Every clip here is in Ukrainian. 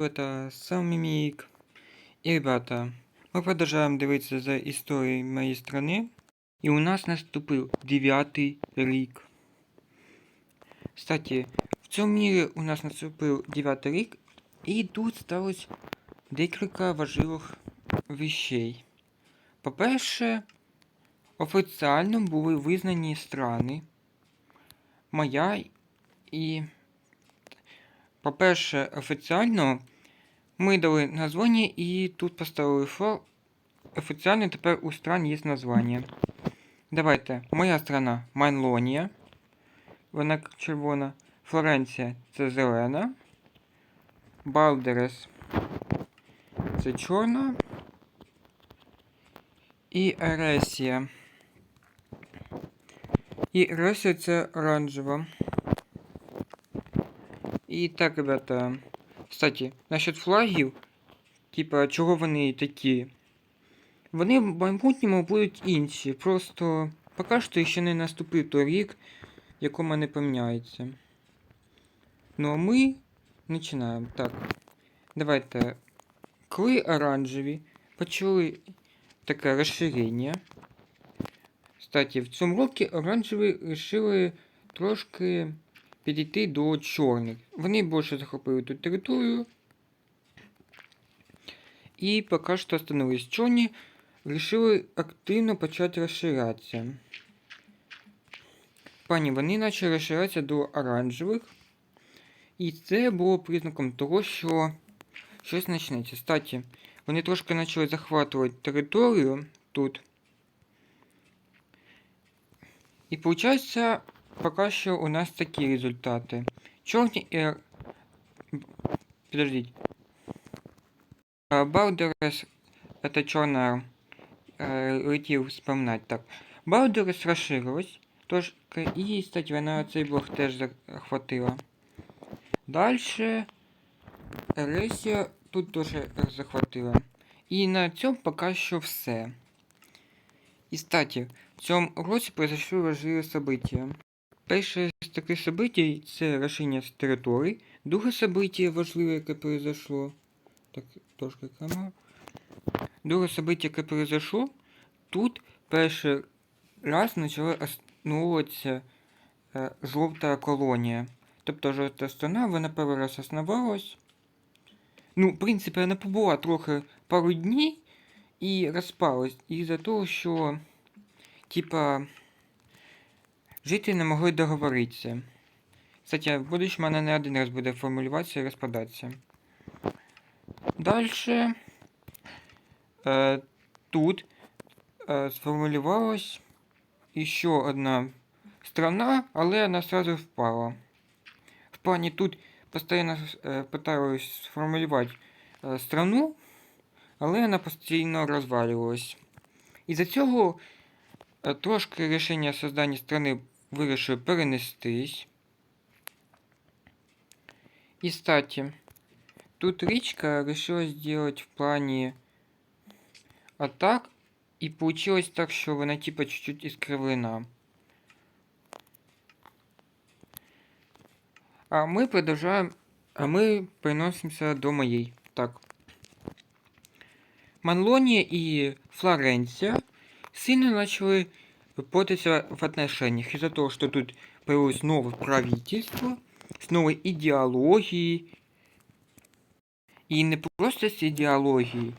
Это сам Мимик. И, ребята, мы продолжаем дивитися за історією моєї страны. І у нас наступив дев'ятий рік. Кстати, в цьому мірі у нас наступив дев'ятий рік, і тут сталося декілька важливих вещей. По-перше, офіціально були визнані страни. Моя і. По-перше, офіціально ми дали названня і тут поставили флаг. Офіціально тепер у стран є названня. Давайте. Моя страна Майнлонія. Вона червона. Флоренція це зелена. Балдерес це чорна. І Ересія. І Ересія це оранжева. І так, ребята. Кстати, насчет флагів, типа, чого вони такі? Вони в майбутньому будуть інші. Просто поки що ще не наступив той рік, якому не поміняється. Ну а ми починаємо. Так. Давайте. Коли оранжеві почали таке розширення. Кстати, в цьому році оранжеві вирішили трошки підійти до чорних. Вони більше захопили тут територію. І поки що остановились чорні, вирішили активно почати розширятися. Пані, вони почали розширятися до оранжевих. І це було признаком того, що щось почнеться. Кстати, вони трошки почали захватувати територію тут. І виходить, поки що у нас такі результати. Чорні і... р- б- Подождіть. Балдерес это чорна е, летів вспоминати. Так. Балдерес розширилась. Тож, і, кстати, вона цей блок теж захватила. Дальше Ересія тут теж захватила. І на цьому поки що все. І, кстати, в цьому році произошли важливі события. Перше з таких событий це рішення з територій. Друге событие важливе, яке произошло. Так, трошки камера. Друге событие, яке произошло, тут перший раз почала основуватися е, жовта колонія. Тобто жовта страна, вона перший раз основалась. Ну, в принципі, вона побула трохи пару днів і розпалась. Із-за того, що, типа, жителі не могли договоритися. Кстати, в будущем вона не один раз буде формулюватися і розпадатися. Дальше е, тут е, сформулювалась ще одна страна, але вона сразу впала. В плані тут постійно е, пыталась сформулювати е, страну, але вона постійно розвалювалась. Із-за цього е, трошки рішення создання страни вирішили перенестись. И, кстати, тут речка решила сделать в плане атак, и получилось так, что она типа чуть-чуть искривлена. А мы продолжаем, а мы переносимся до моей. Так. Манлония и Флоренция сильно начали портиться в отношениях из-за того, что тут появилось новое правительство, с новой идеологией. И не просто с идеологией,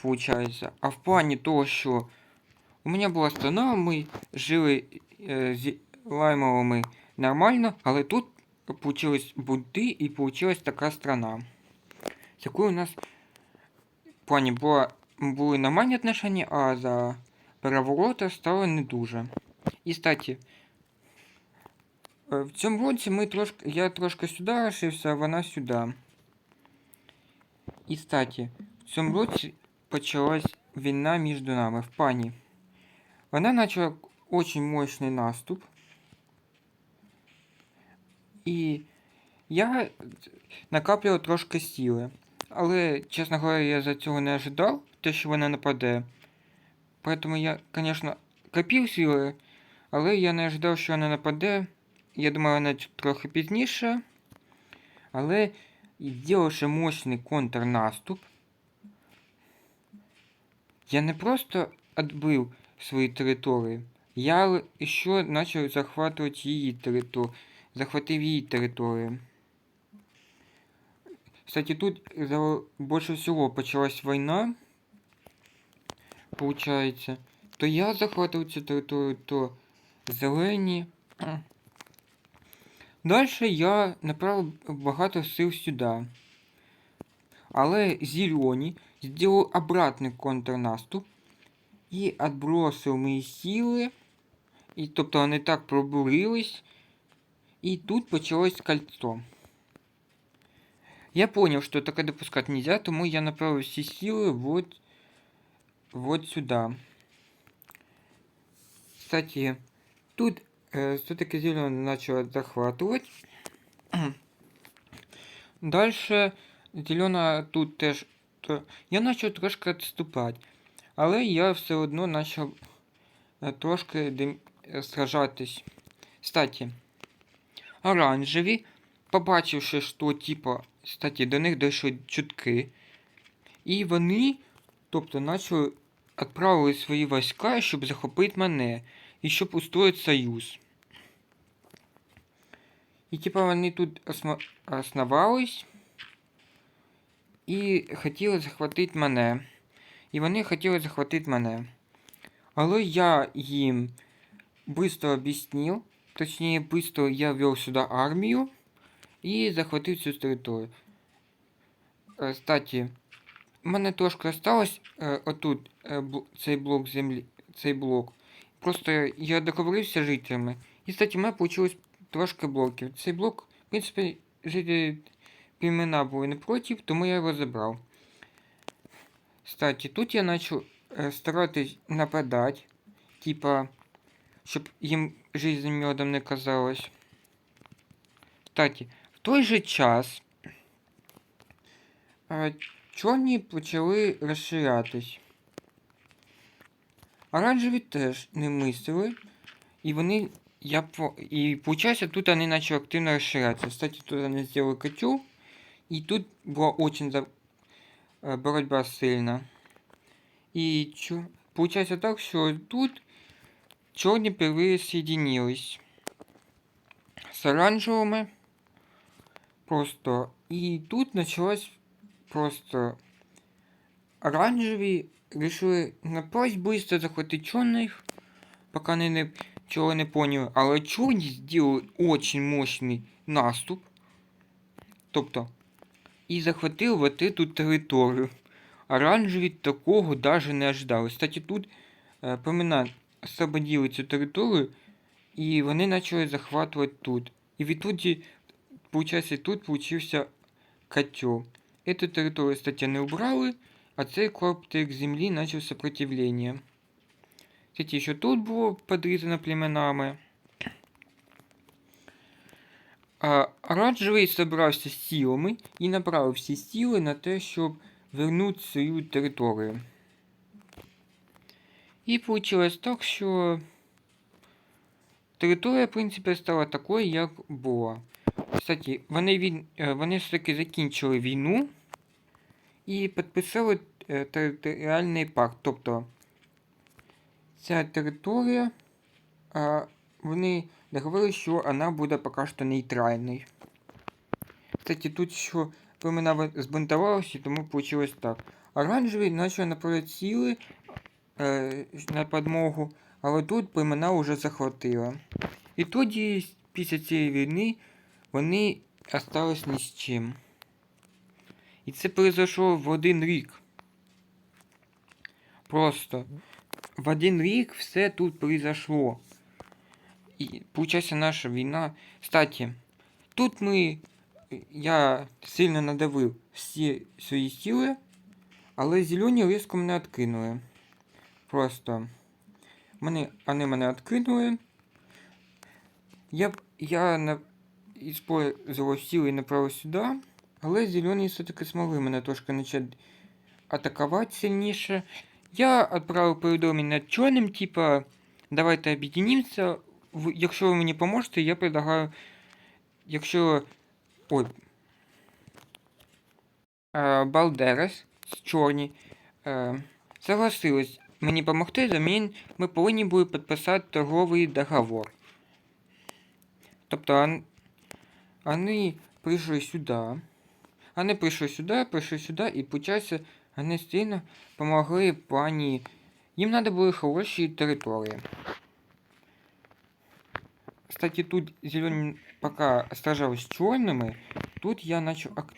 получается, а в плане того, що у мене була страна, ми жили е, з лаймовими нормально, але тут получились бунти і получилась така страна. З у нас в плані була, були нормальні отношения, а за переворота стало не дуже. І, кстати, Е, В цьому році ми трошки, я трошки сюди розшився, а вона сюди. І кстати, в цьому році почалась війна між нами в пані. Вона почала очень мощний наступ. І я накаплював трошки сили. Але, чесно говоря, я за цього не ожидав, те, що вона нападе. Поэтому я, конечно, копив сили, але я не ожидав, що вона нападе. Я думаю, вона трохи пізніше. Але и сделавши мощный контрнаступ, я не просто отбив свої території, я ще почав захватувати її територію, захватив її територію. Кстати, тут больше всего почалась война, получается. То я захватываю цю територію, то зелені. Дальше я направив багато сил сюди. Але зелені зробив обратний контрнаступ і відбросив мої сили. І, тобто вони так пробурились. І тут почалось кольцо. Я понял, что такое допускать нельзя, тому я направил все силы вот, вот сюда. Кстати, тут э, все-таки зеленый начал захватывать. Дальше зелена тут теж. То... Я почав трошки відступати. Але я все одно почав е, трошки дим... е, сражатись. Кстати, оранжеві, побачивши, що типа, кстати, до них дійшли чутки. І вони, тобто, почали відправили свої війська, щоб захопити мене. І щоб устроїти союз. І типа вони тут основались і хотіли захватити мене. І вони хотіли захватити мене. Але я їм быстро об'яснив, точніше, быстро я ввел сюди армію і захватив цю територію. Е, Кстати, мене трошки осталось е, отут е, бл- цей блок землі, цей блок. Просто я договорився з жителями. І, кстати, в мене вийшло трошки блоків. Цей блок, в принципі, жителі племена були не проти, тому я його забрав. Кстати, тут я почав е, старатись нападати, типа, щоб їм жизнь медом не казалась. Кстати, в той же час е, чорні почали розширятись. Оранжеві теж не мислили, і вони. Я по... І получается, тут вони почали активно розширятися. Кстати, тут вони зробили котел, і тут була очень за... е, боротьба сильна. І чо... получается так, що тут чорні впервые соединились з оранжевими. Просто. І тут началось просто оранжеві решили напасть быстро захватить чорних, пока они не, чого не поняли. Але чорні сделали очень мощний наступ. Тобто, і захватили вот эту територію. Оранжеві такого даже не ожидали. Кстати, тут е, племена освободили цю територію, і вони почали захватувати тут. І відтоді, получается, тут получився котел. Эту територію, кстати, не убрали, а цей клаптик землі начав сопротивлення. Кстати, що тут було подрізано племенами. А оранжевий зібрався з силами і направив всі сили на те, щоб вернути свою територію. І вийшло так, що територія, в принципі, стала такою, як була. Кстати, вони, від... е, вони все-таки закінчили війну і підписали е, територіальний пакт. Тобто ця територія, вони договорились, що вона буде поки що нейтральною. Кстати, тут що племена збунтувалися, тому вийшло так. Оранжеві почали направляти сили е, на підмогу, але тут племена вже захватили. І тоді, після цієї війни, вони остались ні з чим. І це произошло в один рік. Просто в один рік все тут произошло. І получается наша війна. Кстати, тут ми. Я сильно надавив всі свої сили, але зелені різко мене відкинули. Просто. Мене, вони мене відкинули. Я, я на, использовав сили і направив сюди, але зелені все-таки змогли мене трошки почати атакувати сильніше. Я відправив повідомлення чорним, типа, давайте об'єднаємося. В- Якщо ви мені поможете, я предлагаю. Якщо. Ой. е, Балдерес з чорні е, согласились мені допомогти, замін ми повинні були підписати торговий договор. Тобто ан- вони прийшли сюди. Вони прийшли сюди, прийшли сюди, і получається, вони сильно помогли в плані. Їм треба були хороші території. Кстати, тут зелені пока сражались с черными, тут я начал ак-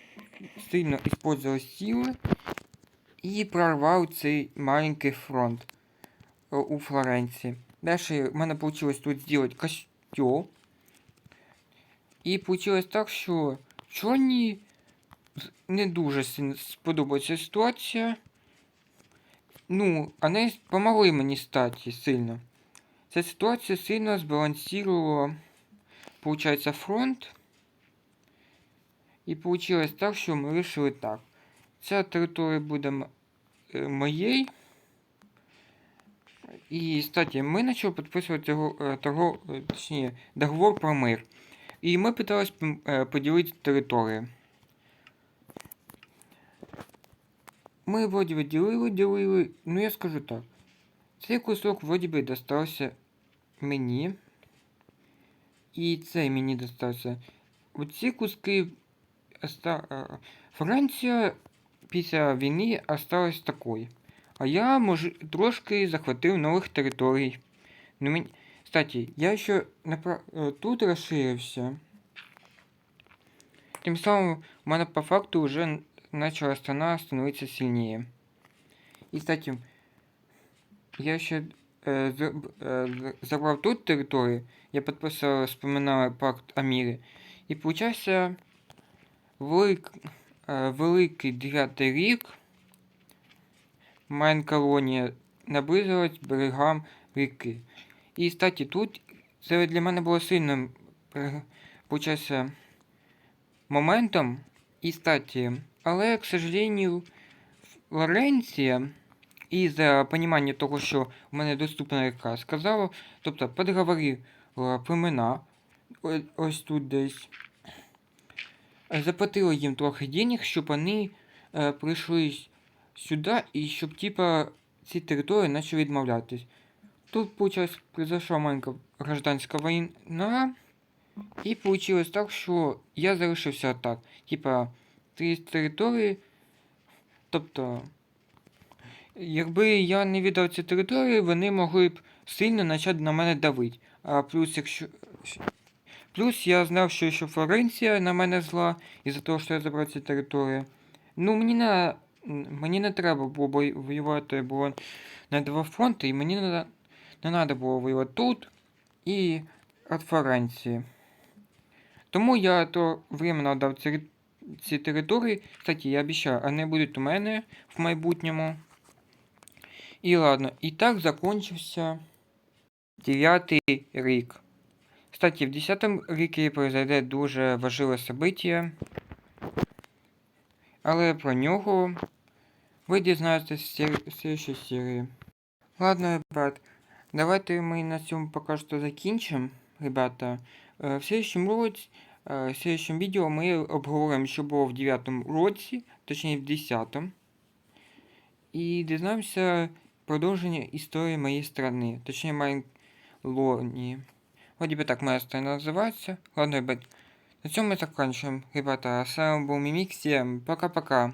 сильно использовать силы и прорвал цей маленький фронт э, у Флоренции. Дальше в мене получилось тут сделать костел. І получилось так, що чорні не дуже сподобається ситуація. Ну, вони помогли мені стати сильно. Ця ситуація сильно збалансувала, получається, фронт. І получилось так, що ми вирішили так. Ця територія буде е, моєю. І, кстати, ми почали підписувати е, е, точніше, договор про мир. І ми питались е, поділити території. Ми вроді би ділили, ділили, ну я скажу так. Цей кусок вроді би достався мені. І цей мені достався. Оці куски е, Франція після війни осталась такою. А я, може, трошки захватив нових територій. Ну, мені... Кстати, я ще напра... е, тут розширився. Тим самим у по факту вже начала страна становитися сильніше. І, кстати, я ще е, зроб- е, тут територію, я підписав, вспоминав пакт о мірі. І получався велик, е, великий дев'ятий рік. Моя колонія наблизилась берегам ріки. І, кстати, тут це для мене було сильним, е, получається, моментом. І, кстати, але, к сожалению, Флоренція із-за понимання того, що в мене доступна река, сказала, тобто підговорила племена, ось тут десь, заплатила їм трохи денег, щоб вони е, прийшли сюди і щоб, типа, ці території почали відмовлятись. Тут, получается, произошла маленька гражданська війна, і получилось так, що я залишився так. Типа, три території, тобто, якби я не віддав ці території, вони могли б сильно почати на мене давити. А плюс, якщо. Плюс я знав, що ще Флоренція на мене зла, із-за того, що я забрав ці території. Ну, мені не, мені не треба було воювати було на два фронти, і мені не, не треба було воювати тут і від Флоренції. Тому я то временно дав ці, ці території. Кстати, я обіцяю, вони будуть у мене в майбутньому. І ладно, і так закончився дев'ятий рік. Кстати, в 10 ріці произойде дуже важливе событие, але про нього ви дізнаєтесь в следующей серії. Ладно, ребят, давайте ми на цьому поки що закінчимо, ребята. Е, В следующем році, е, в следующем відео ми обговоримо, що було в 9 році, точніше в 10. І дізнаємося продовження історії моєї страни, точніше моєї Лонії. Вроде бы так моя страна называется. Ладно, ребят, на чем мы заканчиваем. Ребята, с вами был Мимик. Всем пока-пока.